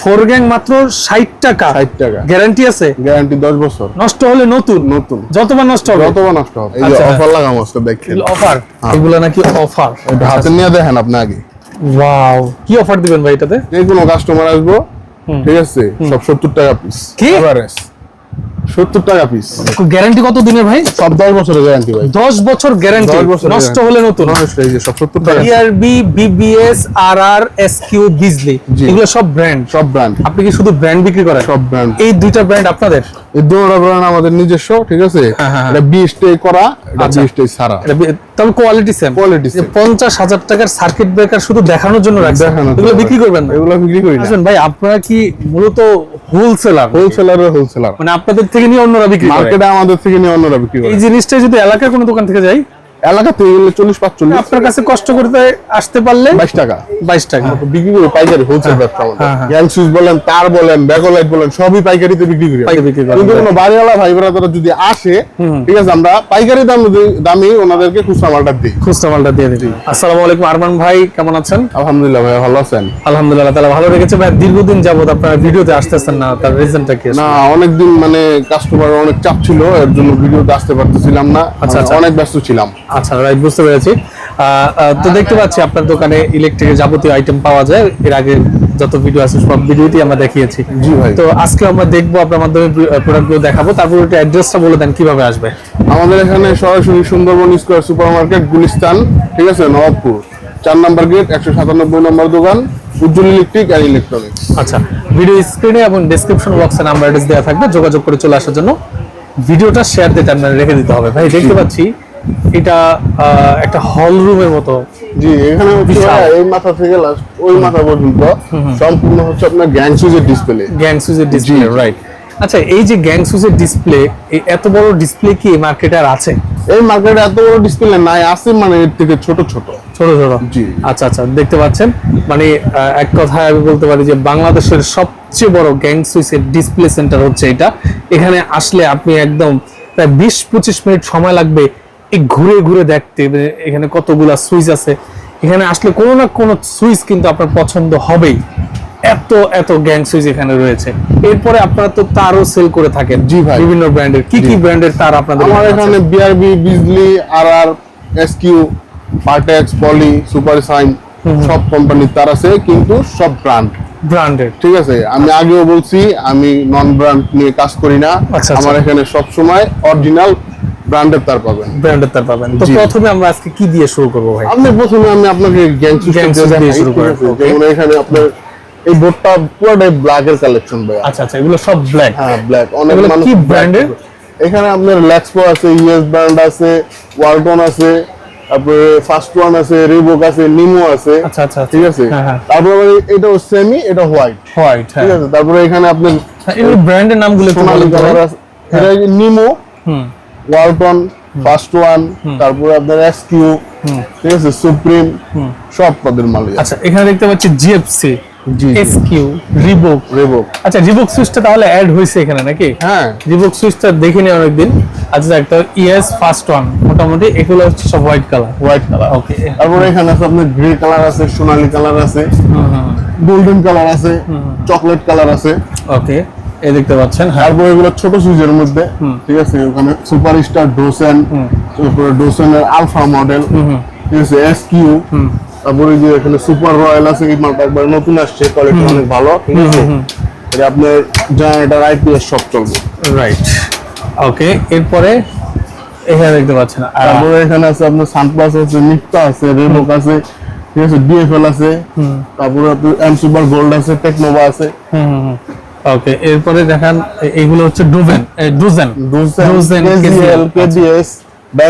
Four gang মাত্র ষাট টাকা। 60 টাকা। গ্যারান্টি আছে? গ্যারান্টি 10 বছর। নষ্ট হলে নতুন? নতুন। যতবার নষ্ট হবে? যতবার নষ্ট হবে। এই আচ্ছা। অফার লাগাম দেখছেন অফার? এগুলো নাকি অফার? হাতে নিয়ে দেখেন আপনি আগে। ওয়াও। কি অফার দিবেন ভাই এটাতে? যে কোনো কাস্টমার আসব ঠিক আছে? সব 70 টাকা পিস কি? এভারেজ 70 টাকা পিস গ্যারান্টি কত দিনের ভাই? সব 10 বছরের গ্যারান্টি ভাই। দশ বছর গ্যারান্টি 10 নষ্ট হলে নতুন। নষ্ট এই যে সব 70 টাকা। ERB BBS R R S Q Bijli এগুলো সব ব্র্যান্ড সব ব্র্যান্ড আপনি কি শুধু ব্র্যান্ড বিক্রি করেন? সব ব্র্যান্ড এই দুইটা ব্র্যান্ড আপনাদের? এই দুটো ব্র্যান্ড আমাদের নিজস্ব ঠিক আছে? হ্যাঁ, হ্যাঁ, এটা করা এটা আচ্ছা। তবে কোয়ালিটি সেম। পঞ্চাশ হাজার টাকার সার্কিট ব্রেকার শুধু দেখানোর জন্য রাখছেন? দেখানোর এগুলো বিক্রি করবেন না। এগুলো বিক্রি করি না। ভাই আপনারা কি মূলত হোলসেলার হোলসেলার হোলসেলার মানে আপনাদের থেকে নিয়ে অন্যরা বিক্রি মার্কেটে আমাদের থেকে নিয়ে অন্যরা বিক্রি করে। এই জিনিসটা যদি এলাকার কোনো দোকান থেকে যাই এলাকা থেকে গেলে চল্লিশ পাঁচচল্লিশ। আপনার কাছে কষ্ট করতে আসতে পারলে বাইশ টাকা। বাইশ টাকা। বিক্রি করি পাইকারি হোলসেল ব্যবসা হ্যাঁ, হ্যাঁ। গ্যাং সুইচ বলেন তার বলেন ব্যাকলাইট বলেন সবই পাইকারিতে বিক্রি করি। পাইকারি কিন্তু কোনো বাড়িওয়ালা ভাই ব্রাদার যদি আসে ঠিক আছে আমরা পাইকারি দাম দামি ওনাদেরকে খুচরা মালটা দিই। খুচরা মালটা দিয়ে দিবি। আসসালামু আলাইকুম আরমান ভাই কেমন আছেন? আলহামদুলিল্লাহ ভাই ভালো আছেন? আলহামদুলিল্লাহ তাহলে ভালো রেখেছে ভাই। দীর্ঘদিন যাবত আপনারা ভিডিওতে আসতেছেন না তার রিজনটা কি না অনেকদিন মানে কাস্টমার অনেক চাপ ছিল এর জন্য ভিডিওতে আসতে পারতেছিলাম না। আচ্ছা, মানে আচ্ছা। অনেক ব্যস্ত ছিলাম। আচ্ছা রাইট বুঝতে পেরেছি। তো দেখতে পাচ্ছি আপনার দোকানে ইলেকট্রিকের যাবতীয় আইটেম পাওয়া যায়। এর আগে যত ভিডিও আছে সব ভিডিওটি আমরা দেখিয়েছি। জি ভাই। তো আজকে আমরা দেখব আপনার মাধ্যমে প্রোডাক্টগুলো দেখাবো। তারপর একটু অ্যাড্রেসটা বলে দেন কীভাবে আসবে? আমাদের এখানে সরাসরি Sundarban square super market Gulistan ঠিক আছে? নবাবপুর। চার নম্বর গেট একশো সাতানব্বই নম্বর দোকান উজ্জ্বল ইলেকট্রিক আর ইলেকট্রনিক্স আচ্ছা ভিডিও স্ক্রিনে এবং ডেসক্রিপশন বক্সে নাম্বার অ্যাড্রেস দেওয়া থাকবে। যোগাযোগ করে চলে আসার জন্য। ভিডিওটা শেয়ার দিয়ে টার্মিনালে রেখে দিতে হবে। ভাই দেখতে পাচ্ছি এটা একটা হল রুমের মতো। জি এখানে হচ্ছে এই মাথা থেকে লাস্ট ওই মাথা পর্যন্ত সম্পূর্ণ হচ্ছে আপনার গ্যাং সুইচের ডিসপ্লে গ্যাং সুইচের ডিসপ্লে রাইট আচ্ছা এই যে গ্যাং সুইচের ডিসপ্লে এই এত বড় ডিসপ্লে কি মার্কেটে আর আছে? এই মার্কেটে এত বড় ডিসপ্লে নাই আছে মানে এর থেকে ছোট ছোট। ছোট ছোট? জি। আচ্ছা আচ্ছা দেখতে পাচ্ছেন? মানে এক কথায় আমি বলতে পারি যে বাংলাদেশের সবচেয়ে বড় গ্যাং সুইচের ডিসপ্লে সেন্টার হচ্ছে এটা। এখানে আসলে আপনি একদম প্রায় বিশ পঁচিশ মিনিট সময় লাগবে ঘুরে ঘুরে দেখতে মানে এখানে কতগুলা সুইচ আছে। এখানে আসলে কোনো না কোনো সুইচ কিন্তু আপনার পছন্দ হবেই। এত এত গ্যাং সুইচ এখানে রয়েছে। এরপরে আপনারা তো তারও সেল করে থাকেন। জি ভাই। বিভিন্ন ব্র্যান্ডের। কি কি ব্র্যান্ডের তার আপনাদের আমার? এখানে BRB Bijli R R SQ Partex poly super sign সব কোম্পানির তার আছে কিন্তু সব ব্র্যান্ড ব্র্যান্ডেড ঠিক আছে? আমি আগেও বলছি আমি নন ব্র্যান্ড নিয়ে কাজ করি না। আচ্ছা, আমার এখানে সব সময় অরিজিনাল ব্র্যান্ডের তার পাবেন। ব্র্যান্ডের তার পাবেন। তো প্রথমে আমরা আজকে কি দিয়ে শুরু করব ভাই? আপনি প্রথমে আমি আপনাকে গ্যাং সিস্টেম দিয়ে শুরু okay. যেমন এখানে আপনার এই বোর্ডটা পুরোটাই ব্ল্যাক এর কালেকশন ভাই আচ্ছা আচ্ছা এগুলো সব ব্ল্যাক হ্যাঁ ব্ল্যাক অনেক মানুষ কি? করে। এখানে আপনার ল্যাক্সপো আছে ইউএস ব্র্যান্ড আছে ওয়ালটন আছে তারপরে ফার্স্ট ওয়ান আছে রিবক আছে নিমো আছে আচ্ছা আচ্ছা ঠিক আছে? হ্যাঁ, হ্যাঁ। তারপরে এটা সেমি এটা হোয়াইট হোয়াইট হ্যাঁ। ঠিক আছে? তারপরে এখানে আপনার এগুলো ব্র্যান্ডের নামগুলো একটু আছে। এটা নিমো হুম। ওয়ালটন ফার্স্ট ওয়ান তারপরে আপনার এসকিউ ঠিক আছে সুপ্রিম সব পদের মালিক আচ্ছা এখানে দেখতে পাচ্ছি জিএফসি জি, জি। এসকিউ রিবক রেবক আচ্ছা রিবক সুইচটা তাহলে অ্যাড হয়েছে এখানে নাকি? হ্যাঁ। রিবক সুইচটা দেখিনি অনেকদিন। আচ্ছা একটা ইএস ফার্স্ট ওয়ান মোটামুটি এগুলো হচ্ছে সব white colour white colour okay তারপরে এখানে আছে আপনার গ্রে কালার আছে সোনালি কালার আছে গোল্ডেন কালার আছে চকলেট কালার আছে। ওকে এই দেখতে পাচ্ছেন হ্যাঁ। তারপরে এগুলো ছোট সুইচের মধ্যে ঠিক আছে ওখানে সুপার স্টার ডোসেন তারপরে ডোসেনের আলফা মডেল ঠিক আছে এস কিউ তারপরে যে এখানে সুপার রয়্যাল আছে এই মালটা একবার নতুন আসছে কোয়ালিটি অনেক ভালো ঠিক আছে? এটা আপনার জেনারেটর আইপিএস সব চলবে। রাইট ওকে এরপরে এখানে দেখতে পাচ্ছেন তারপরে এখানে আছে আপনার সানপ্লাস আছে নিফটা আছে রেবক আছে ঠিক আছে ডিএফএল আছে তারপরে এম সুপার গোল্ড আছে টেকনোভা আছে। ওকে এরপরে দেখান এইগুলো হচ্ছে ডোজেন। ডোসেন ডোজেন কেজিএল কেজিএস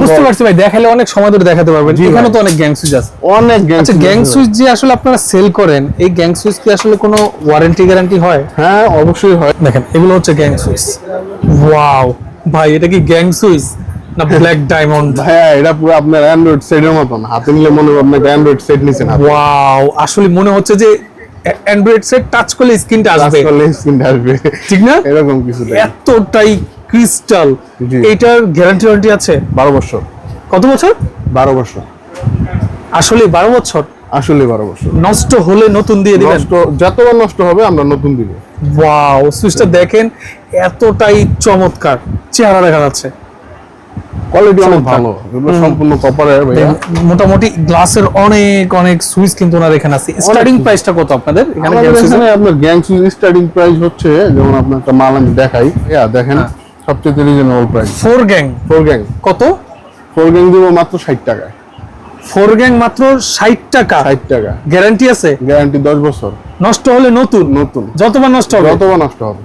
বুঝতে পারছি ভাই দেখালে অনেক সময় ধরে দেখাতে পারবেন। এখানে তো অনেক গ্যাং সুইচ আছে। অনেক গ্যাং আচ্ছা গ্যাং সুইচ যে আসলে আপনারা সেল করেন এই গ্যাং সুইচ কি আসলে কোনো ওয়ারেন্টি গ্যারান্টি হয়? হ্যাঁ অবশ্যই হয়। দেখেন এগুলো হচ্ছে গ্যাং সুইচ ওয়াও ভাই এটা কি গ্যাং সুইচ না ব্ল্যাক ডায়মন্ড হ্যাঁ এটা পুরো আপনার অ্যান্ড্রয়েড সেটের মতন। হাতে নিলে মনে হবে আপনার অ্যান্ড্রয়েড সেট নিছেন ওয়াও আসলে মনে হচ্ছে যে অ্যান্ড্রয়েড সেট টাচ করলে স্ক্রিনটা আসবে। করলে স্ক্রিন আসবে। ঠিক না? এরকম কিছু এতটাই ক্রিস্টাল জি। এইটার গ্যারান্টি ওয়ারেন্টি আছে? বারো বছর। কত বছর? বারো বছর। আসলে বারো বছর? আসলে বারো বছর। নষ্ট হলে নতুন দিয়ে দিবেন। নষ্ট যতবার নষ্ট হবে আমরা নতুন দিব। ওয়াও সুইচটা দেখেন এতটাই চমৎকার। চেহারা দেখা যাচ্ছে। কোয়ালিটি অনেক ভালো। এগুলো সম্পূর্ণ কপারের ভাইয়া। মোটামুটি গ্লাসের অনেক অনেক সুইচ কিন্তু ওনার এখানে আছে। স্টার্টিং প্রাইসটা কত আপনাদের? এখানে আপনার গ্যাং সুইচ স্টার্টিং প্রাইস হচ্ছে যেমন আপনার একটা মাল আমি দেখাই। দেখেন হ্যাঁ। সবচেয়ে reasonable price four gang four gang কত? ফোর গ্যাং দিব মাত্র ষাট টাকায়। ফোর গ্যাং মাত্র ষাট টাকা। ষাট টাকা। গ্যারান্টি আছে? গ্যারান্টি দশ বছর। নষ্ট হলে নতুন। নতুন। যতবার নষ্ট হবে। যতবার নষ্ট হবে।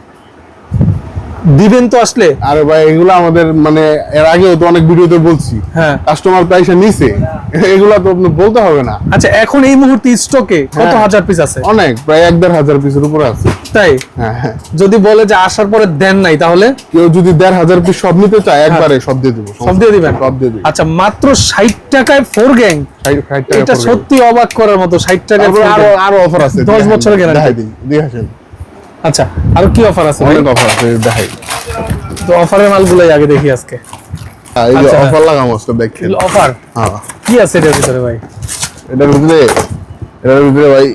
দিবেন তো আসলে? আরে ভাই এগুলো আমাদের মানে এর আগেও তো অনেক ভিডিওতে বলছি। হ্যাঁ। কাস্টমার প্রাইসে নিছে। এগুলো তো আপনি বলতে হবে না। আচ্ছা এখন এই মুহূর্তে স্টকে কত হ্যাঁ। হাজার পিস আছে? অনেক প্রায় এক দেড় হাজার পিসের উপরে আছে। তাই? হ্যাঁ হ্যাঁ। যদি বলে যে আসার পরে দেন নাই তাহলে? কেউ যদি দেড় হাজার পিস সব নিতে চায় একবারে সব দিয়ে দেবো। সব দিয়ে দিবেন? সব দিয়ে দিবেন আচ্ছা মাত্র ষাট টাকায় ফোর গ্যাং এটা সত্যি অবাক করার মতো ষাট টাকায় আরও আরও অফার আছে। দশ বছরের guarantee। দেখাই দিন দেখাছেন আচ্ছা আর কি অফার আছে অনেক অফার আছে দেখাই। তো অফারের মালগুলোই আগে দেখি আজকে। হ্যাঁ, এই যে আচ্ছা। অফার লাগাম আজকে দেখছেন অফার হ্যাঁ। কি আছে এটার ভিতরে ভাই? এটার ভিতরে এটার ভিতরে ভাই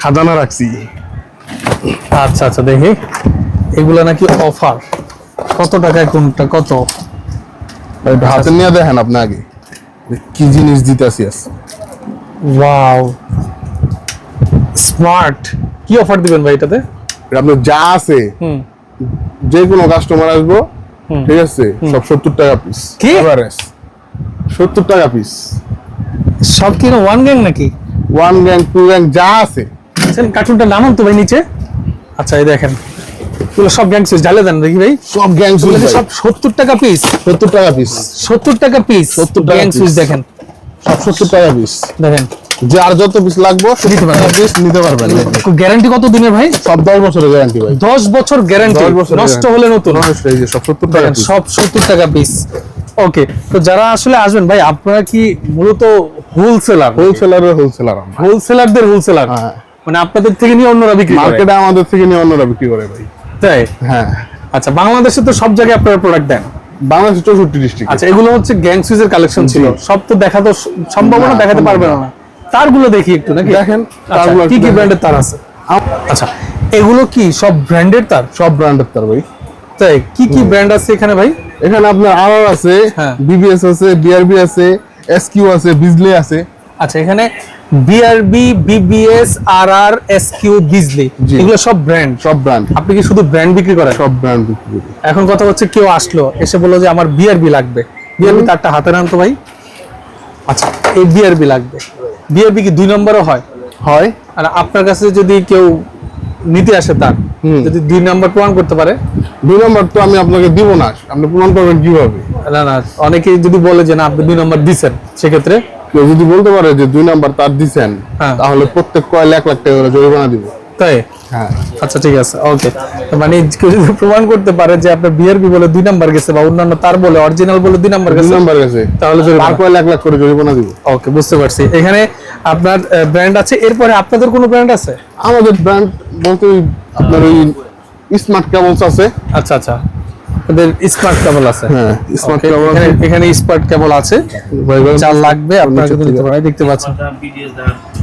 খাজানা রাখছি। আচ্ছা আচ্ছা দেখি। এগুলা নাকি অফার কত টাকায় কোনটা কত? হাতে নিয়ে দেখেন আপনি আগে কি জিনিস দিতেছি ওয়াও স্মার্ট কি অফার দিবেন ভাই এটাতে? এটা আপনার যা আছে হুম। যে কোনো কাস্টমার আসব। ঠিক আছে? সব সত্তর টাকা পিস কি? সত্তর টাকা পিস সব কি ওয়ান গ্যাং নাকি? ওয়ান গ্যাং টু গ্যাং যা আছে। কার্টুনটা নামান তো ভাই নিচে। আচ্ছা এই দেখেন। এগুলো সব গ্যাং সুইচ ঢালে দেন দেখি ভাই। সব গ্যাং এগুলো সব সত্তর টাকা পিস সত্তর টাকা পিস সত্তর টাকা পিস 70 টাকা গ্যাং সুইচ দেখেন। সব সত্তর টাকা পিস দেখেন। যে আর যত পিস লাগবে নিতে পারবেন। পিস নিতে পারবেন। গ্যারান্টি কত দিনের ভাই? সব দশ বছরের গ্যারান্টি ভাই। দশ বছর গ্যারান্টি নষ্ট হলে নতুন। এই যে সব সত্তর টাকা দেখেন সব সত্তর টাকা পিস ওকে তো যারা আসলে আসবেন ভাই আপনারা কি মূলত হোলসেলার হোলসেলারের হোলসেলার হোলসেলারদের হোলসেলার। মানে আপনাদের থেকে নিয়ে অন্যরা বিক্রি করে। মার্কেটে আমাদের থেকে নিয়ে অন্যরা বিক্রি করে ভাই। তাই? হ্যাঁ। আচ্ছা বাংলাদেশে তো সব জায়গায় আপনারা প্রোডাক্ট দেন। বাংলাদেশ চৌষট্টি ডিস্ট্রিক্ট। আচ্ছা এগুলো হচ্ছে গ্যাং সুইচের কালেকশন ছিল সব তো দেখা তো স- সম্ভব না না, দেখাতে পারবে না। তারগুলো দেখি একটু নাকি? দেখেন, আচ্ছা, তারগুলো কি কি ব্র্যান্ডের তার আছে? আচ্ছা এগুলো কি সব ব্র্যান্ডের তার? সব ব্র্যান্ডের তার ভাই। তাই কি কি ব্র্যান্ড আছে এখানে ভাই? এখানে আপনার আর আছে হ্যাঁ। বিবিএস আছে বিআরবি আছে এসকিউ আছে বিজলি আছে। আচ্ছা এখানে BRB BBS R R S Q Bijli. এগুলো সব ব্র্যান্ড? সব ব্র্যান্ড। আপনি কি শুধু ব্র্যান্ড বিক্রি করেন? সব ব্র্যান্ড বিক্রি করি। এখন কথা হচ্ছে কেউ আসলো এসে বলল যে আমার বিআরবি লাগবে। বিআরবি তারটা হাতে নেন তো ভাই। আচ্ছা এই বিআরবি লাগবে। বিআরবি কি দুই নম্বরও হয়? হয়। আর আপনার কাছে যদি কেউ নিতে আসে তার। যদি দুই নম্বর প্রমাণ করতে পারে? দুই নম্বর তো আমি আপনাকে দিব না আপনি প্রমাণ করবেন কীভাবে? না না অনেকেই যদি বলে যে না আপনি দুই নম্বর দিচ্ছেন সেক্ষেত্রে? কেউ যদি বলতে পারে যে দুই নাম্বার তার দিচ্ছেন হ্যাঁ। তাহলে প্রত্যেক কয় এক লাখ টাকা করে জরিমানা দিব। তাই? আচ্ছা ঠিক আছে ওকে মানে কেউ যদি প্রমাণ করতে পারে যে আপনার বিআরবি বলে দুই নাম্বার গেছে বা অন্যান্য তার বলে অরিজিনাল বলে দুই নাম্বার গেছে নাম্বার গেছে। তাহলে জরিমানা। কয় লাখ লাখ করে জরিমানা দিব। ওকে বুঝতে পারছি। এখানে আপনার ব্র্যান্ড আছে এরপরে আপনাদের কোনো ব্র্যান্ড আছে? আমাদের ব্র্যান্ড বলতে আপনার ওই স্মার্ট কেবলস আছে। আচ্ছা আচ্ছা। আপনাদের স্মার্ট কেবল আছে। হ্যাঁ স্মার্ট কেবল এখানে- এখানে স্মার্ট কেবল আছে। যা লাগবে আপনারা কিন্তু নিতে পারেন। দেখতে পাচ্ছেন।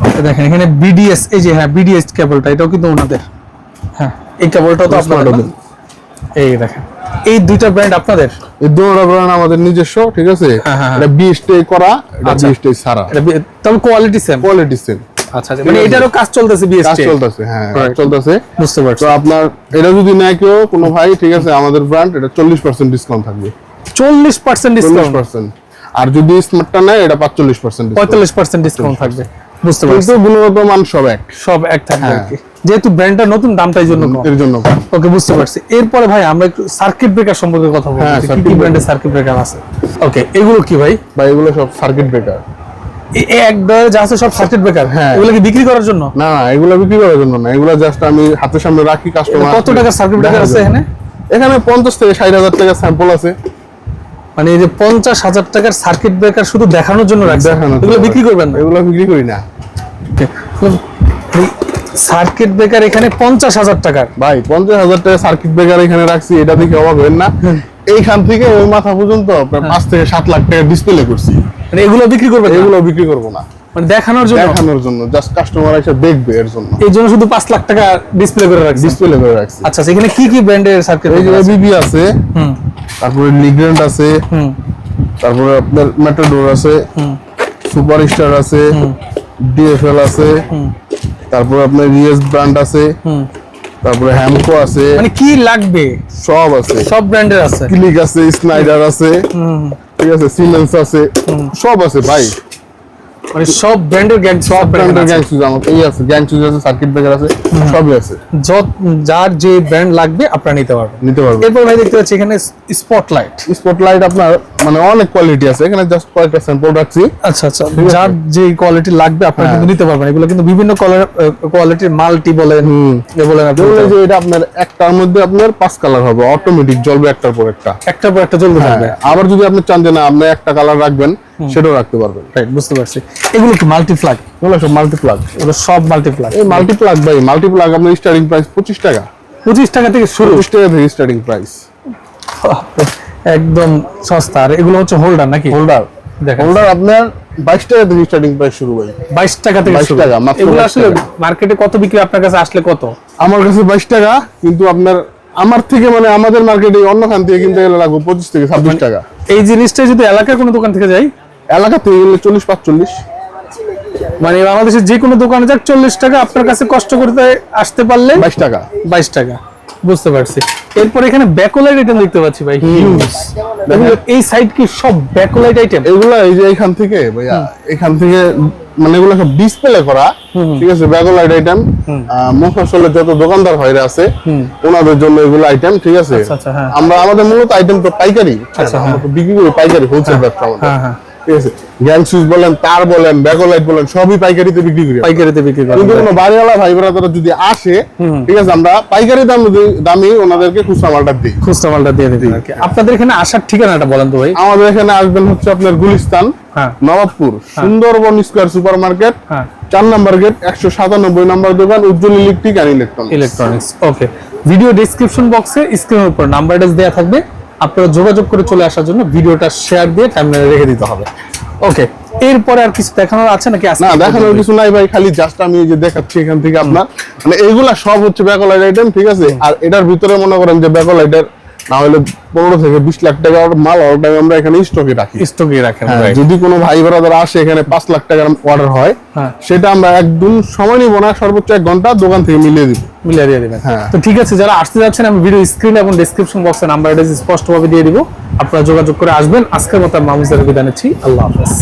এই দেখেন এখানে বিডিএস এই যে হ্যাঁ বিডিএস কেবলটা এটাও কিন্তু ওনাদের। হ্যাঁ এই কেবলটাও তো আপনাদের এই দেখেন এই দুইটা ব্র্যান্ড আপনাদের? এই দুটো ব্র্যান্ড আমাদের নিজস্ব ঠিক আছে? হ্যাঁ, হ্যাঁ, এটা বিএসটি করা এটা আচ্ছা। বিএসটি ছাড়া। এটা তবে কোয়ালিটি সেম কোয়ালিটি সেম আচ্ছা আচ্ছা মানে এটারও কাজ চলতেছে কাজ চলতেছে হ্যাঁ চলতেছে। বুঝতে পারছি। তো আপনার এটা যদি নেয় কেউ কোনো ভাই ঠিক আছে আমাদের ব্র্যান্ড এটা চল্লিশ পার্সেন্ট ডিসকাউন্ট থাকবে। চল্লিশ পার্সেন্ট চল্লিশ ডিসকাউন্ট পার্সেন্ট আর যদি স্মার্টটা নেয় এটা পাঁচচল্লিশ পার্সেন্ট পঁয়তাল্লিশ পার্সেন্ট ডিসকাউন্ট থাকবে। বুঝতে পারছি। কিন্তু গুণগত মান সব এক। সব এক থাকবে আর হ্যাঁ। কি। যেহেতু ব্র্যান্ডটা নতুন দামটা এই জন্য এর জন্য ওকে বুঝতে পারছি। এরপরে ভাই আমরা একটু সার্কিট ব্রেকার সম্পর্কে কথা বলব হ্যাঁ, কি ব্র্যান্ডের সার্কিট ব্রেকার আছে? ওকে এগুলো কি ভাই? বা এগুলো সব সার্কিট ব্রেকার এ- এ এক দরে যা আছে সব সার্কিট ব্রেকার হ্যাঁ। এগুলো কি বিক্রি করার জন্য? না না এগুলো বিক্রি করার জন্য না। এগুলো জাস্ট আমি হাতের সামনে রাখি কাস্টমার কত টাকার সার্কিট ব্রেকার আছে এখানে? এখানে পঞ্চাশ থেকে ষাট হাজার টাকা স্যাম্পল আছে। মানে এই যে পঞ্চাশ হাজার টাকার সার্কিট ব্রেকার শুধু দেখানোর জন্য রাখছে এগুলো বিক্রি করবেন না? এগুলো বিক্রি করি না। সার্কিট ব্রেকার এখানে পঞ্চাশ হাজার টাকার। ভাই পঞ্চাশ হাজার টাকা সার্কিট ব্রেকার এখানে রাখছি এটা থেকে অবাক হবেন না। এইখান থেকে ওই মাথা পর্যন্ত প্রায় পাঁচ থেকে সাত লাখ টাকা ডিসপ্লে করছি। মানে এগুলো বিক্রি করবেন এগুলো বিক্রি করব না। মানে দেখানোর জন্য? দেখানোর জন্য জাস্ট কাস্টমার এসে দেখবে এর জন্য। এই জন্য শুধু পাঁচ লাখ টাকা ডিসপ্লে করে রাখছি? ডিসপ্লে করে রাখছি। আচ্ছা এখানে কি কি ব্র্যান্ডের সার্কিট এই যে এবিবি আছে হুম। তারপরে লিগ্রেন্ড আছে হুম। তারপরে আপনার মেটাডোর আছে সুপার স্টার আছে ডিএফএল আছে তারপরে আপনার রিএস ব্র্যান্ড আছে হুম। তারপরে হ্যামকো আছে। মানে কি লাগবে? সব আছে। সব ব্র্যান্ডের আছে। ক্লিক আছে স্নাইডার আছে। হুম। ঠিক আছে সিমেন্স আছে। সব আছে ভাই। মানে সব ব্র্যান্ডের গ্যাং সব ব্র্যান্ডের গ্যাং সুইচ আমার এই আছে গ্যাং সুইচ আছে সার্কিট ব্রেকার আছে সবই আছে। যত যার যে ব্র্যান্ড লাগবে আপনারা নিতে পারবেন। নিতে পারবেন। এরপর ভাই দেখতে পাচ্ছি এখানে স্পটলাইট স্পটলাইট আপনার মানে অনেক কোয়ালিটি আছে। এখানে জাস্ট কয়েকটা স্যাম্পল রাখছি। আচ্ছা আচ্ছা। যার যে কোয়ালিটি লাগবে আপনারা কিন্তু নিতে পারবেন। এগুলো কিন্তু বিভিন্ন কোয়ালিটির মাল্টি বলেন এ বলেন আপনি। যে এটা আপনার একটার মধ্যে আপনার পাঁচ কালার হবে। অটোমেটিক জ্বলবে একটার পর একটা। একটা পর একটা থাকবে হ্যাঁ, আবার যদি আপনি চান যে না আপনি একটা কালার রাখবেন সেটাও রাখতে পারবেন। রাইট বুঝতে পারছি। এগুলো কি মাল্টি ফ্ল্যাগ এগুলো সব মাল্টিপ্লাগ এগুলো সব মাল্টি ফ্ল্যাগ এই মাল্টিপ্লাগ ভাই মাল্টিপ্লাগ আপনার স্টার্টিং প্রাইস পঁচিশ টাকা। পঁচিশ টাকা থেকে শুরু। পঁচিশ টাকা থেকে স্টার্টিং প্রাইস একদম সস্তা। আর এগুলো হচ্ছে হোল্ডার নাকি? হোল্ডার দেখেন। হোল্ডার আপনার বাইশ টাকা থেকে স্টার্টিং প্রাইস শুরু ভাই বাইশ টাকা থেকে 22 শুরু। টাকা, এগুলো আসলে মার্কেটে কত বিক্রি আপনার কাছে আসলে কত? আমার কাছে বাইশ টাকা কিন্তু আপনার আমার থেকে মানে আমাদের মার্কেটে অন্যখান থেকে কিনতে গেলে লাগবে পঁচিশ থেকে ছাব্বিশ টাকা। এই জিনিসটা যদি এলাকার কোনো দোকান থেকে যাই এলাকা থেকে গেলে চল্লিশ পাঁচচল্লিশ। মানে বাংলাদেশের যে কোনো দোকানে যাক চল্লিশ টাকা আপনার কাছে কষ্ট করতে আসতে পারলে বাইশ টাকা। বাইশ টাকা। বুঝতে পারছি। এরপর এখানে ব্যাকলাইট আইটেম দেখতে পাচ্ছি ভাই হিউজ এই সাইড কি সব ব্যাকলাইট আইটেম এগুলা এই যে এখান থেকে ভাইয়া এখান থেকে মানে এগুলো সব ডিসপ্লে করা ঠিক আছে ব্যাগলাইট আইটেম মুফাসলে যত দোকানদার ভাইরা আছে ওনাদের জন্য এগুলো আইটেম ঠিক আছে? আচ্ছা, আচ্ছা, হ্যাঁ। আমরা আমাদের মূলত আইটেম তো পাইকারি। আচ্ছা, আমরা তো বিক্রি করি পাইকারি হোলসেল ব্যবসা আমাদের। হ্যাঁ, হ্যাঁ। ঠিক আছে? গ্যাং সুইচ বলেন তার বলেন বলেন সবই পাইকারিতে বিক্রি করি পাইকারিতে বিক্রি করেন কিন্তু কোনো বাড়িওয়ালা ভাই যদি আসে ঠিক আছে আমরা পাইকারি দাম দামি ওনাদেরকে খুচরা মালটা দিই। খুচরা মালটা দিয়ে আর কি আপনাদের এখানে আসার ঠিকানাটা বলেন তো ভাই। আমাদের এখানে আসবেন হচ্ছে আপনার গুলিস্তান হ্যাঁ। Nawabpur Sundarban square super market হ্যাঁ। চার নাম্বার গেট একশো সাতানব্বই নাম্বার দোকান Ujjal electric and electronics electronics okay video description বক্সে স্ক্রিনের উপর নাম্বার অ্যাড্রেস দেওয়া থাকবে। আপনারা যোগাযোগ করে চলে আসার জন্য ভিডিওটা শেয়ার দিয়ে টাইমলাইনে রেখে দিতে হবে। ওকে এরপরে আর কিছু দেখানোর আছে নাকি না দেখানোর কিছু নাই ভাই খালি জাস্ট আমি যে দেখাচ্ছি এখান থেকে আপনার। মানে এইগুলা সব হচ্ছে ব্যাকলাইট আইটেম ঠিক আছে? আর এটার ভিতরে মনে করেন যে ব্যাকলাইটের না হলে পনেরো থেকে বিশ লাখ টাকার মাল টাইম আমরা এখানে স্টকে রাখি। স্টকে রাখেন হ্যাঁ, যদি কোনো ভাই ব্রাদার আসে এখানে পাঁচ লাখ টাকার অর্ডার হয় হ্যাঁ। সেটা আমরা একদম সময় নিব না সর্বোচ্চ এক ঘণ্টা দোকান থেকে মিলিয়ে দিব। মিলিয়ে দিয়ে দিবেন। হ্যাঁ। তো ঠিক আছে যারা আসতে যাচ্ছেন আমি ভিডিও স্ক্রিন এবং ডেসক্রিপশন বক্সে নাম্বার স্পষ্টভাবে দিয়ে দিব। আপনারা যোগাযোগ করে আসবেন। আজকের মতো মামুজার বিদায় নিচ্ছি। আল্লাহ হাফেজ।